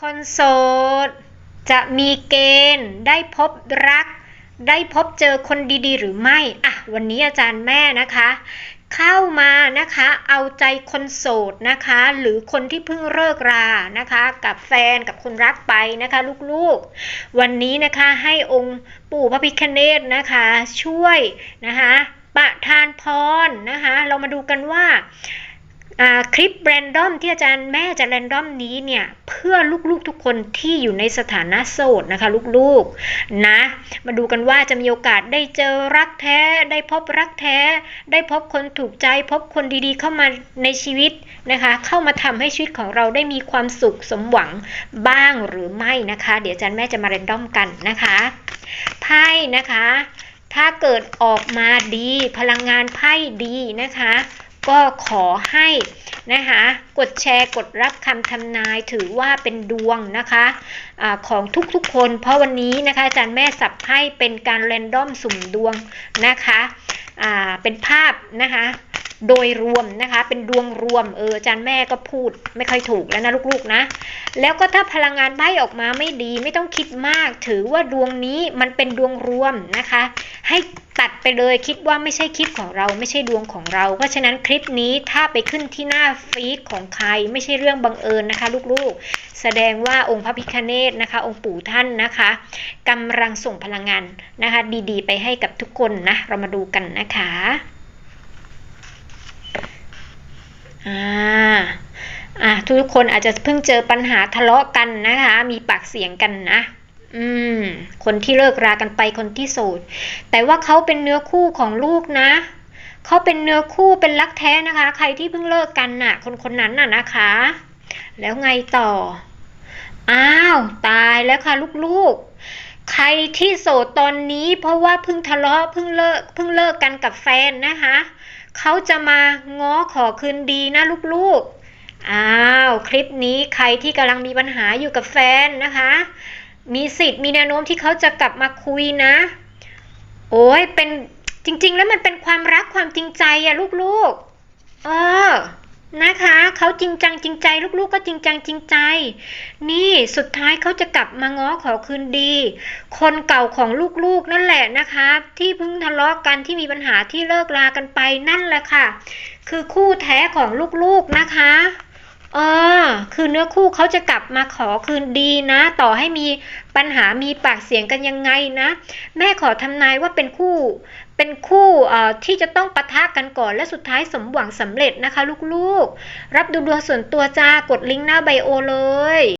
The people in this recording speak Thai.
คนโสดจะมีเกณฑ์ได้พบรัก ได้พบเจอคนดีๆ หรือไม่อะวันนี้อาจารย์แม่นะคะ เข้ามานะคะเอาใจคนโสดนะคะ หรือคนที่เพิ่งเลิกรานะคะ กับแฟนกับคนรักไปนะคะลูกๆ วันนี้นะคะให้องค์ปู่พระพิฆเนศนะคะ ช่วยนะคะประทานพรนะคะ เรามาดูกันว่า คลิปแรนดอมที่อาจารย์แม่จะแรนดอมนี้เนี่ย เพื่อลูกๆทุกคนที่อยู่ในสถานะโสดนะคะ ลูกๆนะ มาดูกันว่าจะมีโอกาสได้เจอรักแท้ ได้พบรักแท้ ได้พบคนถูกใจ พบคนดีๆเข้ามาในชีวิตนะคะ เข้ามาทำให้ชีวิตของเราได้มีความสุขสมหวังบ้างหรือไม่นะคะ เดี๋ยวอาจารย์แม่จะมาแรนดอมกันนะคะไพ่นะคะ ถ้าเกิดออกมาดี พลังงานไพ่ดีนะคะ ก็ขอให้นะคะกดแชร์กดรับคำทำนายถือว่าเป็นดวงนะคะอะของทุกๆคน เพราะวันนี้นะคะอาจารย์แม่สับให้เป็นการเรนดอมสุ่มดวงนะคะะเป็นภาพนะคะ โดยรวมนะคะ เป็นดวงรวมเอออาจารย์แม่ก็พูดไม่ค่อยถูกแล้วนะลูกๆนะ แล้วก็ถ้าพลังงานใบออกมาไม่ดีไม่ต้องคิดมาก ถือว่าดวงนี้มันเป็นดวงรวมนะคะ ให้ตัดไปเลยคิดว่าไม่ใช่คลิปของเราไม่ใช่ดวงของเรา เพราะฉะนั้นคลิปนี้ถ้าไปขึ้นที่หน้าฟีดของใครไม่ใช่เรื่องบังเอิญนะคะ ลูกๆ แสดงว่าองค์พระพิฆเนศนะคะ องค์ปู่ท่านนะคะกำลังส่งพลังงานนะคะ ดีๆ ไปให้กับทุกคนนะ เรามาดูกันนะคะ อ่าอะทุกคนอาจจะเพิ่งเจอปัญหาทะเลาะกันนะคะ มีปากเสียงกันนะ อืม คนที่เลิกรากันไปคนที่โสดแต่ว่าเขาเป็นเนื้อคู่ของลูกนะเขาเป็นเนื้อคู่เป็นรักแท้นะคะ ใครที่เพิ่งเลิกกันน่ะ คนคนนั้นน่ะนะคะ แล้วไงต่อ อ้าว ตายแล้วค่ะลูกๆ ใครที่โสดตอนนี้ เพราะว่าเพิ่งทะเลาะเพิ่งเลิกเพิ่งเลิกกันกับแฟนนะคะ เขาจะมาง้อขอคืนดีนะลูกๆ อ้าว คลิปนี้ใครที่กำลังมีปัญหาอยู่กับแฟนนะคะ มีสิทธิ์มีแนวโน้มที่เขาจะกลับมาคุยนะ โอ้ยเป็นจริง ๆ แล้วมันเป็นความรักความจริงใจอะลูกๆ เออ นะคะเขาจริงจังจริงใจ ลูกๆก็จริงจังจริงใจ นี่สุดท้ายเขาจะกลับมาง้อขอคืนดี คนเก่าของลูกๆนั่นแหละนะคะ ที่เพิ่งทะเลาะกันที่มีปัญหาที่เลิกรากันไปนั่นแหละค่ะ คือคู่แท้ของลูกๆนะคะเออคือเนื้อคู่เขาจะกลับมาขอคืนดีนะ ต่อให้มีปัญหามีปากเสียงกันยังไงนะ แม่ขอทำนายว่าเป็นคู่ เป็นคู่ที่จะต้องปะทะกันก่อนและสุดท้ายสมหวังสำเร็จนะคะลูกๆ รับดูดวงส่วนตัวจ้ากดลิงก์หน้าไบโอเลย